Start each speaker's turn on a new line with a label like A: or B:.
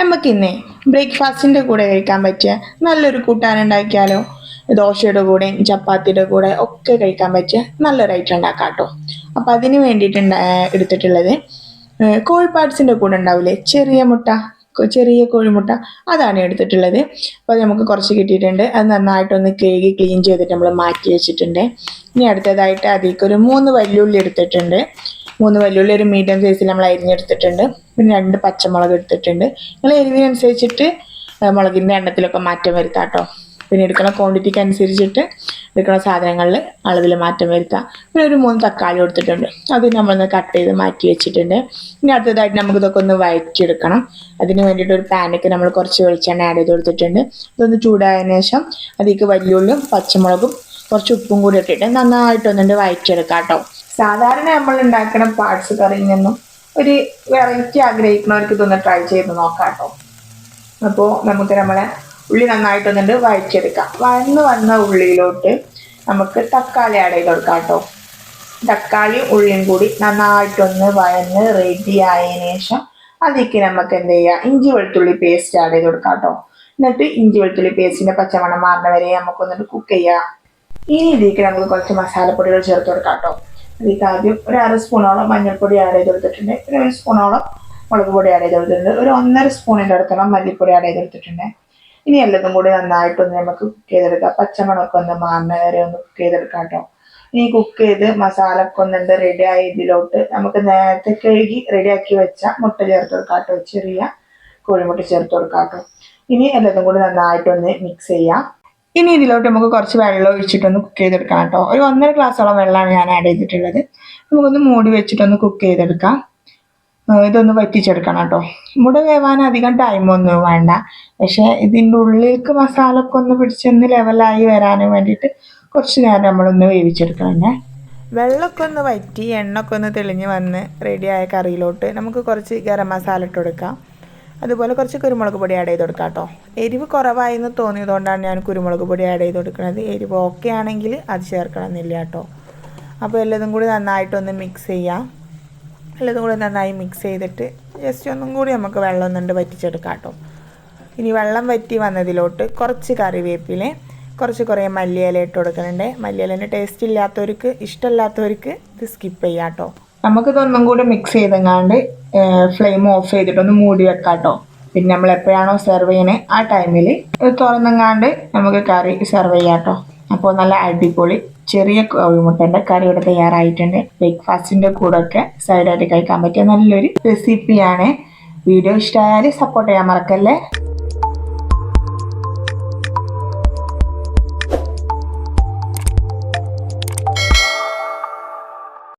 A: നമുക്കിന്നേ ബ്രേക്ക്ഫാസ്റ്റിന്റെ കൂടെ കഴിക്കാൻ പറ്റിയ നല്ലൊരു കൂട്ടാൻ ഉണ്ടാക്കിയാലോ? ദോശയുടെ കൂടെയും ചപ്പാത്തിയുടെ കൂടെ ഒക്കെ കഴിക്കാൻ പറ്റിയ നല്ലൊരു ഐറ്റം ഉണ്ടാക്കാം കേട്ടോ അപ്പോൾ അതിന് വേണ്ടിയിട്ട് എടുത്തിട്ടുള്ളത് കോഴിപ്പാട്സിന്റെ കൂടെ ഉണ്ടാവില്ലേ? ചെറിയ മുട്ട ചെറിയ കോഴിമുട്ട അതാണ് എടുത്തിട്ടുള്ളത്. അപ്പോൾ അത് നമുക്ക് കുറച്ച് കിട്ടിയിട്ടുണ്ട്. അത് നന്നായിട്ടൊന്ന് കഴുകി ക്ലീൻ ചെയ്തിട്ട് നമ്മൾ മാറ്റി വെച്ചിട്ടുണ്ട്. ഇനി അടുത്തതായിട്ട് അതിലേക്ക് ഒരു മൂന്ന് വല്യുള്ളി എടുത്തിട്ടുണ്ട്. മൂന്ന് വല്യുള്ളി ഒരു മീഡിയം സൈസിൽ നമ്മൾ അരിഞ്ഞെടുത്തിട്ടുണ്ട്. പിന്നെ രണ്ട് പച്ചമുളക് എടുത്തിട്ടുണ്ട്. നിങ്ങൾ എരിവിനനുസരിച്ചിട്ട് മുളകിന്റെ എണ്ണത്തിലൊക്കെ മാറ്റം വരുത്താം കേട്ടോ പിന്നെ എടുക്കുന്ന ക്വാണ്ടിറ്റിക്ക് അനുസരിച്ചിട്ട് എടുക്കുന്ന സാധനങ്ങളിൽ അളവിൽ മാറ്റം വരുത്താം. പിന്നെ ഒരു മൂന്ന് തക്കാളി കൊടുത്തിട്ടുണ്ട്. അത് നമ്മളൊന്ന് കട്ട് ചെയ്ത് മാറ്റി വെച്ചിട്ടുണ്ട്. ഇനി അടുത്തതായിട്ട് നമുക്ക് ഇതൊക്കെ ഒന്ന് വഴറ്റിയെടുക്കണം. അതിന് വേണ്ടിയിട്ട് ഒരു പാനൊക്കെ നമ്മൾ കുറച്ച് വെളിച്ചെണ്ണ ആഡ് ചെയ്ത് കൊടുത്തിട്ടുണ്ട്. ഇതൊന്ന് ചൂടായതിനു ശേഷം അതിലേക്ക് വലിയുള്ളിയും പച്ചമുളകും കുറച്ച് ഉപ്പും കൂടി ഇട്ടിട്ട് നന്നായിട്ടൊന്നുണ്ട് വഴറ്റിയെടുക്കാം കേട്ടോ സാധാരണ നമ്മൾ ഉണ്ടാക്കുന്ന പാർട്സ് കറിയിൽ നിന്നും ഒരു വെറൈറ്റി ആഗ്രഹിക്കുന്നവർക്ക് ഇതൊന്ന് ട്രൈ ചെയ്ത് നോക്കാം കേട്ടോ അപ്പോൾ നമുക്ക് നമ്മളെ ഉള്ളി നന്നായിട്ടൊന്നുണ്ട് വഴറ്റിയെടുക്കാം വഴന്ന് വന്ന ഉള്ളിയിലോട്ട് നമുക്ക് തക്കാളി ആഡ് ചെയ്ത് കൊടുക്കാം കേട്ടോ തക്കാളിയും ഉള്ളിയും കൂടി നന്നായിട്ടൊന്ന് വഴന്ന് റെഡി ആയതിനു ശേഷം അതിലേക്ക് നമുക്ക് എന്ത് ചെയ്യാം? ഇഞ്ചി വെളുത്തുള്ളി പേസ്റ്റ് ആഡ് ചെയ്ത് കൊടുക്കാം കേട്ടോ എന്നിട്ട് ഇഞ്ചി വെളുത്തുള്ളി പേസ്റ്റിന്റെ പച്ചമണം മാറുന്ന വരെ നമുക്കൊന്നിട്ട് കുക്ക് ചെയ്യാം. ഇനി ഇതിലേക്ക് നമ്മൾ കുറച്ച് മസാലപ്പൊടികൾ ചേർത്ത് കൊടുക്കാം കേട്ടോ. അതിലേക്ക് ആദ്യം ഒരു അര സ്പൂണോളം മഞ്ഞൾപ്പൊടി ആഡ് ചെയ്ത് കൊടുത്തിട്ടുണ്ട്. പിന്നെ ഒരു സ്പൂണോളം മുളക് പൊടി ആഡ് ചെയ്ത് കൊടുത്തിട്ടുണ്ട്. ഒരു ഒന്നര സ്പൂണിന്റെ അടുത്തോളം മല്ലിപ്പൊടി ആഡ് ചെയ്ത് കൊടുത്തിട്ടുണ്ട്. ഇനി എല്ലാതും കൂടി നന്നായിട്ടൊന്ന് നമുക്ക് കുക്ക് ചെയ്തെടുക്കാം. പച്ചമുളക് ഒന്ന് മാറുന്ന വരെ ഒന്ന് കുക്ക് ചെയ്തെടുക്കാം കേട്ടോ. ഇനി കുക്ക് ചെയ്ത് മസാല ഒക്കെ ഒന്നുണ്ട് റെഡി ആയ ഇതിലോട്ട് നമുക്ക് നേരത്തെ കഴുകി റെഡിയാക്കി വെച്ച മുട്ട ചേർത്ത് കൊടുക്കാം കേട്ടോ. ചെറിയ കോഴിമുട്ട ചേർത്ത് കൊടുക്കാം കേട്ടോ. ഇനി എല്ലാതും കൂടി നന്നായിട്ടൊന്ന് മിക്സ് ചെയ്യാം. ഇനി ഇതിലോട്ട് നമുക്ക് കുറച്ച് വെള്ളം ഒഴിച്ചിട്ടൊന്ന് കുക്ക് ചെയ്തെടുക്കാം കേട്ടോ. ഒരു ഒന്നര ഗ്ലാസ്സോളം വെള്ളമാണ് ഞാൻ ആഡ് ചെയ്തിട്ടുള്ളത്. നമുക്കൊന്ന് മൂടി വെച്ചിട്ടൊന്ന് കുക്ക് ചെയ്തെടുക്കാം. ഇതൊന്ന് വറ്റിച്ചെടുക്കണം കേട്ടോ. മുട വേവാൻ അധികം ടൈമൊന്നും വേണ്ട. പക്ഷേ ഇതിന്റെ ഉള്ളിലേക്ക് മസാല ഒക്കെ ഒന്ന് പിടിച്ചൊന്ന് ലെവലായി വരാനും വേണ്ടിയിട്ട് കുറച്ച് നേരം നമ്മളൊന്ന് വേവിച്ചെടുക്കണേ വെള്ളമൊക്കെ ഒന്ന് വറ്റി എണ്ണൊക്കെ ഒന്ന് തെളിഞ്ഞ് വന്ന് റെഡിയായ കറിയിലോട്ട് നമുക്ക് കുറച്ച് ഗരം മസാല ഇട്ട് കൊടുക്കാം. അതുപോലെ കുറച്ച് കുരുമുളക് പൊടി ആഡ് ചെയ്ത് കൊടുക്കാം കേട്ടോ എരിവ് കുറവായെന്ന് തോന്നിയതുകൊണ്ടാണ് ഞാൻ കുരുമുളക് പൊടി ആഡ് ചെയ്ത് കൊടുക്കുന്നത്. എരിവ് ഓക്കെ ആണെങ്കിൽ അത് ചേർക്കണമെന്നില്ല കേട്ടോ അപ്പോൾ എല്ലാതും കൂടി നന്നായിട്ടൊന്ന് മിക്സ് ചെയ്യാം. എല്ലാതും കൂടി നന്നായി മിക്സ് ചെയ്തിട്ട് ജസ്റ്റ് ഒന്നും കൂടി നമുക്ക് വെള്ളം ഒന്നുണ്ട് വറ്റിച്ചെടുക്കാം കേട്ടോ ഇനി വെള്ളം വറ്റി വന്നതിലോട്ട് കുറച്ച് കറിവേപ്പില കുറച്ച് കുറേ മല്ലിയില ഇട്ട് കൊടുക്കുന്നുണ്ട്. മല്ലിയിലേന്റെ ടേസ്റ്റ് ഇല്ലാത്തവർക്ക് ഇഷ്ടമില്ലാത്തവർക്ക് ഇത് സ്കിപ്പ് ചെയ്യാം കേട്ടോ നമുക്കിതൊന്നും കൂടി മിക്സ് ചെയ്തെങ്ങാണ്ട് ഫ്ലെയിം ഓഫ് ചെയ്തിട്ട് ഒന്ന് മൂടി വെക്കാം കേട്ടോ പിന്നെ നമ്മൾ എപ്പോഴാണോ സെർവ് ചെയ്യണേ ആ ടൈമിൽ തുറന്നെങ്ങാണ്ട് നമുക്ക് കറി സെർവ് ചെയ്യാം കേട്ടോ. അപ്പോൾ നല്ല അടിപൊളി ചെറിയ കോഴിമുട്ടന്റെ കറി ഇവിടെ തയ്യാറായിട്ടുണ്ട്. ബ്രേക്ക്ഫാസ്റ്റിന്റെ കൂടെ ഒക്കെ സൈഡായിട്ട് കഴിക്കാൻ പറ്റിയ നല്ലൊരു റെസിപ്പിയാണ് വീഡിയോ ഇഷ്ടമായാൽ സപ്പോർട്ട് ചെയ്യാൻ മറക്കല്ലേ?